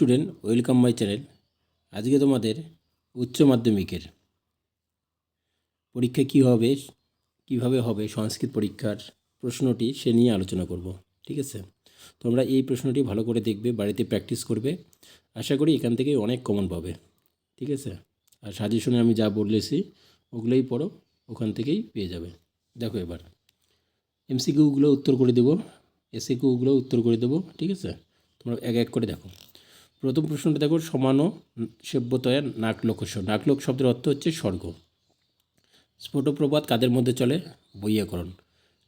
Student, welcome my channel. আজকে তোমাদের উচ্চ মাধ্যমিকের পরীক্ষা কী হবে, কীভাবে হবে, সংস্কৃত পরীক্ষার প্রশ্নটি সে নিয়ে আলোচনা করব, ঠিক আছে? তোমরা এই প্রশ্নটি ভালো করে দেখবে, বাড়িতে প্র্যাকটিস করবে। আশা করি এখান থেকে অনেক কমন পাবে, ঠিক আছে? আর সাজেশনে আমি যা বলেছি, ওগুলোই পড়ো, ওখান থেকেই পেয়ে যাবে। দেখো এবার এমসিকিউগুলো উত্তর করে দেবো এসিকিউগুলো উত্তর করে দেবো, ঠিক আছে? তোমরা এক এক করে দেখো। প্রথম প্রশ্নটা দেখো, সমানো সেব্যতয়া নাকলোকস্য নাকলোক শব্দের অর্থ হচ্ছে স্বর্গ। স্ফোটপ্রবাদ কাদের মধ্যে চলে? বৈয়াকরণ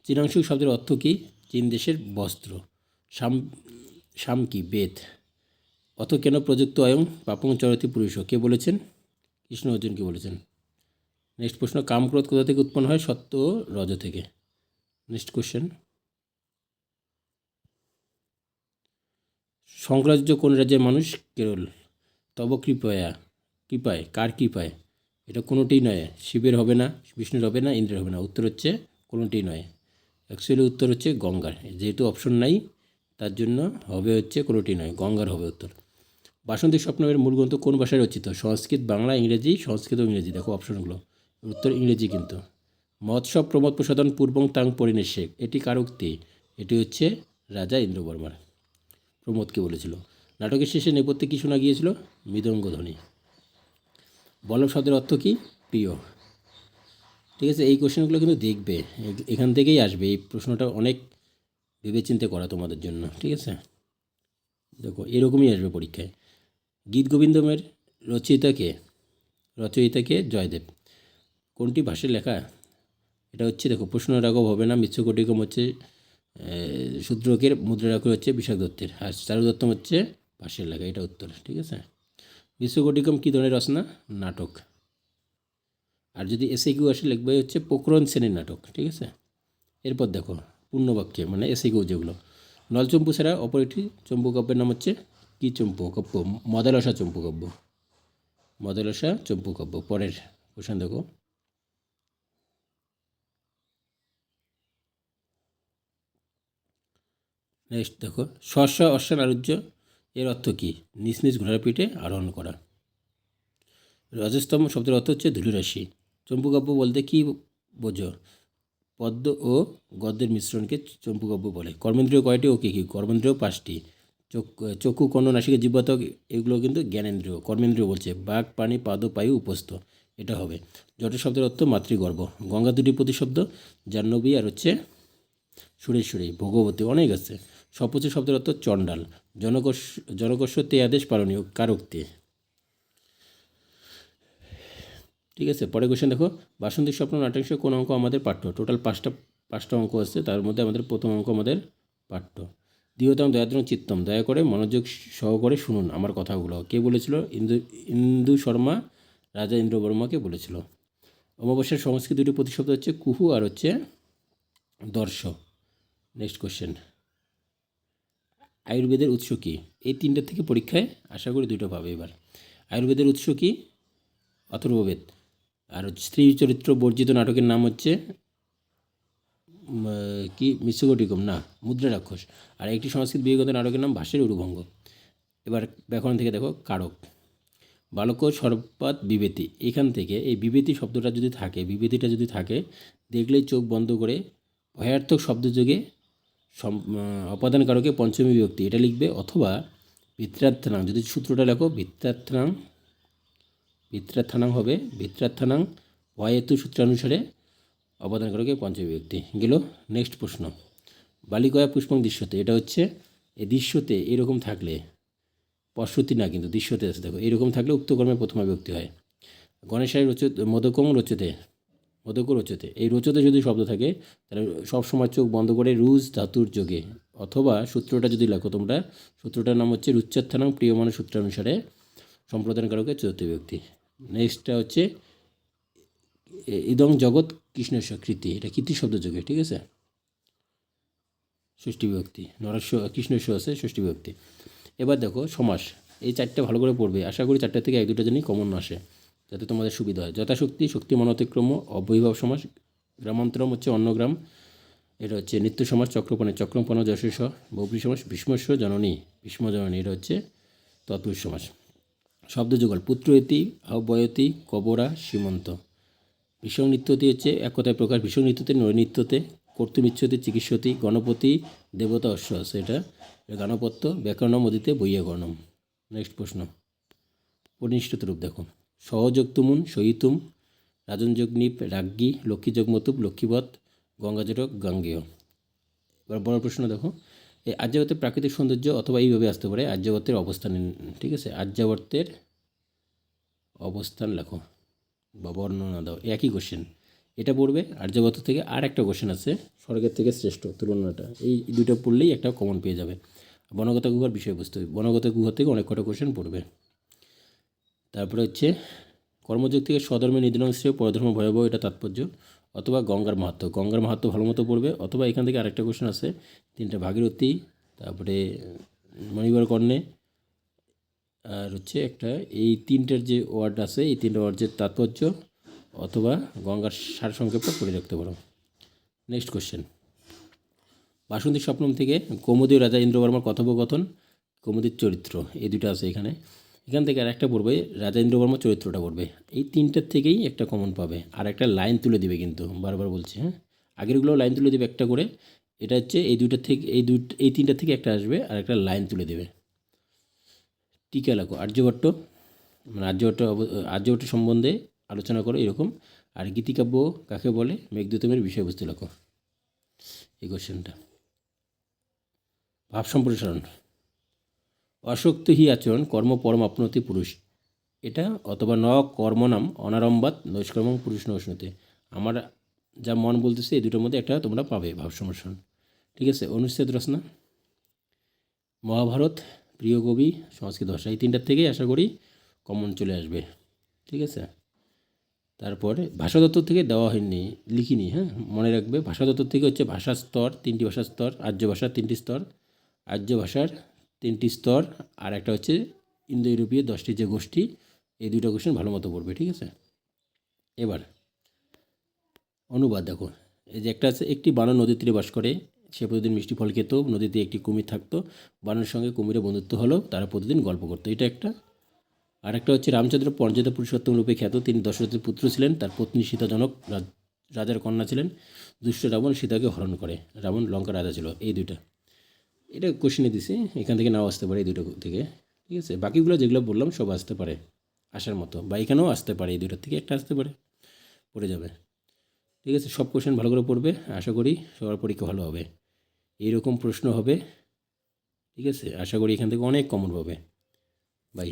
চীনাংশু শব্দের অর্থ কী? চীন দেশের বস্ত্র। সাম সাম কি? বেদ অত কেন প্রযুক্ত অয়ং পাপং চরতি পুরুষ? কে বলেছেন? কৃষ্ণ অর্জুনকে বলেছেন? নেক্সট প্রশ্ন কামক্রোধ কোথা থেকে উৎপন্ন হয়? সত্য রজ থেকে। নেক্সট কোশ্চেন শঙ্করাচার্য কোন রাজ্যের মানুষ? কেরল। তব কৃপয়া। কৃপায়। কার কৃপায়? এটা কোনোটিই নয়। শিবের হবে না, বিষ্ণুর হবে না, ইন্দ্রের হবে না। উত্তর হচ্ছে কোনোটিই নয়। অ্যাকচুয়ালি উত্তর হচ্ছে গঙ্গার। যেহেতু অপশন নাই, তার জন্য হবে হচ্ছে কোনোটি নয়। গঙ্গার হবে উত্তর। বাসন্তী স্বপ্নের মূল গ্রন্থ কোন ভাষায় রচিত? সংস্কৃত, বাংলা, ইংরেজি, সংস্কৃত ইংরেজি। দেখো অপশনগুলো উত্তর ইংরেজি কিন্তু। মৎসব প্রমোদ প্রসাদন পূর্বং, তাং পরিণেশেক এটি কার উক্তি? এটি হচ্ছে রাজা ইন্দ্রবর্মার। প্রমোদকে বলেছিল, নাটকের শেষে নেপথ্যে কী শোনা গিয়েছিল মৃদঙ্গ ধ্বনি। বল্লভ শব্দের অর্থ কী? প্রিয়। ঠিক আছে, এই কোশ্চেনগুলো কিন্তু দেখবে এখান থেকেই আসবে। এই প্রশ্নটা অনেক ভেবেচিন্তে করা তোমাদের জন্য, ঠিক আছে? দেখো, এরকমই আসবে পরীক্ষায়। গীত গোবিন্দমের রচয়িতাকে রচয়িতাকে জয়দেব। কোনটি ভাষায় লেখা? এটা হচ্ছে, দেখো প্রশ্ন রাঘব হবে না মিশ্র কটিকম হচ্ছে শূদ্রকের মুদ্রা রাখর হচ্ছে বিশাখ দত্তের আর চারু দত্তম হচ্ছে পাশের লেখা, এটা উত্তর, ঠিক আছে? মিশ্র কটিকম কী ধরনের রচনা? নাটক। আর যদি এসে কিউ আসে, লিখবে হচ্ছে পোকরণ শ্রেণির নাটক, ঠিক আছে? এরপর দেখো, পূর্ণবাক্যে মানে এসে কিউ যেগুলো। নলচম্পু ছাড়া অপর একটি চম্পুকাব্যের নাম হচ্ছে কী চম্পু কাব্য মদালসা চম্পু চম্পুকাব্য। মদালসা চম্পুকাব্য, পরের কোশ্চেন দেখো। নেক্সট দেখো স্বস্ব অশ্বান আরুহ্য এর অর্থ কী? নিজ নিজ ঘোড়ার পিঠে আরোহণ করা। রজস্তম শব্দের অর্থ হচ্ছে ধূলিরাশি। চম্পুকাব্য বলতে কী বোঝো? পদ্ম ও গদ্যের মিশ্রণকে চম্পুকাব্য বলে। কর্মেন্দ্রীয় কয়টি ও কী কী? কর্মেন্দ্রীয় পাঁচটি। চক্ষু, কর্ণ, নাসিকা জীবাতক এগুলো কিন্তু জ্ঞানেন্দ্রীয়। কর্মেন্দ্রীয় বলছে, বাঘ পানি পাদ পায়ু উপস্থ। এটা হবে। জট শব্দের অর্থ মাতৃগর্ভ। গঙ্গা দুটি প্রতিশব্দ, জাহ্নবী আর হচ্ছে সুরেশ্বরী, ভগবতী, অনেক আছে। সপচি শব্দের অর্থ চণ্ডাল। জনকস জনকস্য তে আদেশ পালনীয় কারোক্তি ঠিক আছে পরে কোশ্চেন দেখো। বাসন্তী স্বপ্ন নাট্যাংশ কোন অঙ্ক আমাদের পাঠ্য? টোটাল পাঁচটা পাঁচটা অঙ্ক আছে, তার মধ্যে আমাদের প্রথম অঙ্ক আমাদের পাঠ্য। দ্বিতীয়তম দয়াদ্রম চিত্তম, দয়া করে মনোযোগ সহকারে শুনুন আমার কথাগুলো। কে বলেছিল? ইন্দু ইন্দু শর্মা, রাজা ইন্দ্র বর্মাকে বলেছিল? অমাবস্যার সংস্কৃত দুটি প্রতিশব্দ হচ্ছে কুহু আর হচ্ছে দর্শ। নেক্সট কোশ্চেন আয়ুর্বেদের উৎস কী? এই তিনটা থেকে পরীক্ষায় আশা করি দুটো পাবে এবার। আয়ুর্বেদের উৎস কী? অথর্ববেদ। আর স্ত্রী চরিত্র বর্জিত নাটকের নাম হচ্ছে কি? মিশ্রকটিকম না, মুদ্রা রাক্ষস। আর একটি সংস্কৃত বিয়োগত নাটকের নাম ভাষের উরুভঙ্গ। এবার ব্যাকরণ থেকে দেখো, কারক। বালক সর্বাত বিবেতি এখান থেকে এই বিবেতি শব্দটা যদি থাকে বিবেতিটা যদি থাকে, দেখলেই চোখ বন্ধ করে ভয়ার্থক শব্দযোগে সম আহ, অপাদানকারকে পঞ্চমী বিভক্তি এটা লিখবে অথবা ভিত্রার্থনাং যদি সূত্রটা লেখো ভিত্রার্থনাং ভিত্রার্থনাং হবে ভিত্রার্থনাং ভয়েতু সূত্রানুসারে অবদানকারকে পঞ্চমী বিভক্তি। গেল নেক্সট প্রশ্ন। বালিকয়া পুষ্পং দৃশ্যতে এটা হচ্ছে এই দৃশ্যতে এরকম থাকলে পশ্রুতি না কিন্তু দৃশ্যতে আছে দেখো এরকম থাকলে উক্ত কর্মে প্রথমা বিভক্তি হয়। গণেশের রচত মোদকং রচতে মোদক রচতে এই রোচতে যদি শব্দ থাকে, তাহলে সবসময় চোখ বন্ধ করে রুজ ধাতুর যোগে, অথবা সূত্রটা যদি লেখো তোমরা, সূত্রটার নাম হচ্ছে রুচ্চার্থানাং প্রিয়মান সূত্রানুসারে সম্প্রদানকারকের চতুর্থ ব্যক্তি। নেক্সটটা হচ্ছে ইদং জগৎ কৃষ্ণেশ্বর কৃতি। এটা কৃতি শব্দ যোগে, ঠিক আছে? ষষ্ঠী বিভক্তি নরস্ব কৃষ্ণস্ব আছে, ষষ্ঠী বিভক্তি এবার দেখো, সমাস। এই চারটে ভালো করে পড়বে। আশা করি চারটে থেকে এক দুটো জানি কমন আসে। যাতে তোমাদের সুবিধা হয়। যথাশক্তি শক্তি মনতিক্রম অবৈভব সমাস গ্রামান্তরম হচ্ছে অন্নগ্রাম। এটা হচ্ছে নিত্য সমাজ, চক্রপণে চক্রপণ যশেষ বৌপ্রী সমাস ভীষ্মস্ব, জননী, ভীষ্ম জননী, এটা হচ্ছে তৎপুরুষ সমাস শব্দ যুগল পুত্রয়তী আহ্বয়তী কবরা, সীমন্ত। ভীষণ নৃত্যতি হচ্ছে এক কথায় প্রকাশ, ভীষণ নৃত্যতে নৃত্যতে কর্তৃমিচ্ছতি, চিকিৎসতি, গণপতি, দেবতা অশ্বাস, এটা গানপত্য, ব্যাকরণম অদিতে বৈয়াকরণম নেক্সট প্রশ্ন। পরিনিষ্ঠিত রূপ দেখো। সহযোগ তুমুন সহিতুম রাজনযোগ নিপ রাজ্ঞী লক্ষ্মীযোগ মতুপ লক্ষ্মীবৎ গঙ্গাজটক গাঙ্গেয়। এবার বড় প্রশ্ন দেখো এই আর্যাবর্তের প্রাকৃতিক সৌন্দর্য অথবা এইভাবে আসতে পারে আর্যাবর্তের অবস্থান ঠিক আছে আর্যাবর্তের অবস্থান লেখো বা বর্ণনা দাও একই কোশ্চেন এটা পড়বে আর্যাবর্ত থেকে আর একটা কোশ্চেন আছে, স্বর্গের থেকে শ্রেষ্ঠ, তুলনাটা, এই দুটো পড়লেই একটা কমন পেয়ে যাবে। বনগত গুহার বিষয়বস্তু, বনগত গুহা থেকে অনেক কটা কোশ্চেন পড়বে। তারপরে হচ্ছে কর্মযোগ থেকে স্বধর্মে নিধন পরধর্ম ভয়াবহ, এটা তাৎপর্য। অথবা গঙ্গার মাহাত্ম গঙ্গার মাহাত্ম ভালো মতো পড়বে। অথবা এখান থেকে আরেকটা কোশ্চেন আছে, তিনটা ভাগীরথী, তারপরে মণিবার কর্ণে, আর হচ্ছে একটা এই তিনটার যে ওয়ার্ড আছে, এই তিনটা ওয়ার্ডের তাৎপর্য, অথবা গঙ্গার সার সংক্ষেপটা পড়ে রাখতে পারো। নেক্সট কোশ্চেন বাসন্তী স্বপ্নম থেকে কৌমুদী রাজা ইন্দ্রবর্মার কথোপকথন, কৌমুদীর চরিত্র, এই দুটো আছে এখানে। এখান থেকে আর একটা পড়বে রাজা ইন্দ্রবর্মার চরিত্রটা পড়বে। এই তিনটার থেকেই একটা কমন পাবে। আর একটা লাইন তুলে দিবে কিন্তু, বারবার বলছি হ্যাঁ? আগেরগুলো লাইন তুলে দেবে একটা করে। এটা হচ্ছে এই দুইটার থেকে, এই দুই, এই তিনটার থেকে একটা আসবে আর একটা লাইন তুলে দেবে। টিকা লেখো আর্যভট্ট মানে আর্যভট্ট আর্যভট্ট সম্বন্ধে আলোচনা করো এরকম। আর গীতিকাব্য কাকে বলে? মেঘদূতমের বিষয়বস্তু লেখো। এই কোশ্চেনটা ভাব সম্প্রসারণ। অশক্ত হি আচরণ কর্ম পরম আপনতি পুরুষ। এটা অথবা ন কর্মনাম অনারম্বাত নৈষ্কর্ম পুরুষ নৈষ্ণতে আমার যা মন বলতেছে, এই দুটোর মধ্যে একটা তোমরা পাবে ভাব সম্প্রসারণ ঠিক আছে, অনুচ্ছেদ রচনা। মহাভারত, প্রিয় কবি, সংস্কৃত ভাষা, এই তিনটার থেকেই আশা করি কমন চলে আসবে। ঠিক আছে? তারপরে ভাষা দপ্তর থেকে দেওয়া হয়নি, লিখিনি হ্যাঁ? মনে রাখবে ভাষা দপ্তর থেকে হচ্ছে ভাষার স্তর, তিনটি ভাষার স্তর, আর্য ভাষার তিনটি স্তর, আর্য ভাষার তিনটি স্তর আর একটা হচ্ছে ইন্দো ইউরোপীয় দশটি যে গোষ্ঠী, এই দুটো কোশ্চেন ভালো মতো পড়বে, ঠিক আছে? এবার অনুবাদ দেখো। এই যে একটা আছে, একটি বানর নদীর তীরে বাস করে। সে প্রতিদিন মিষ্টি ফল খেত, নদীতে একটি কুমির থাকতো। বানরের সঙ্গে কুমিরের বন্ধুত্ব হলো, তারা প্রতিদিন গল্প করতো। এটা একটা। আর একটা হচ্ছে রামচন্দ্র পর্যন্ত পুরুষোত্তম রূপে খ্যাত। তিনি দশরথের পুত্র ছিলেন, তার পত্নী সীতাজনক, রাজ- রাজার কন্যা ছিলেন। দুষ্ট রাবণ সীতাকে হরণ করে। রাবণ লঙ্কা রাজা ছিল, এই দুইটা। এটা কোশ্চেনে দিছি, এখান থেকে নাও আসতে পারে এই দুটো থেকে, ঠিক আছে? বাকিগুলো যেগুলো বললাম সব আসতে পারে, আসার মতো। বা এখানেও আসতে পারে, এই দুটোর থেকে একটা আসতে পারে, পড়ে যাবে। ঠিক আছে? সব কোশ্চেন ভালো করে পড়বে, আশা করি সবার পরীক্ষা ভালো হবে। এইরকম প্রশ্ন হবে, ঠিক আছে? আশা করি এখান থেকে অনেক কমন পাবে। বাই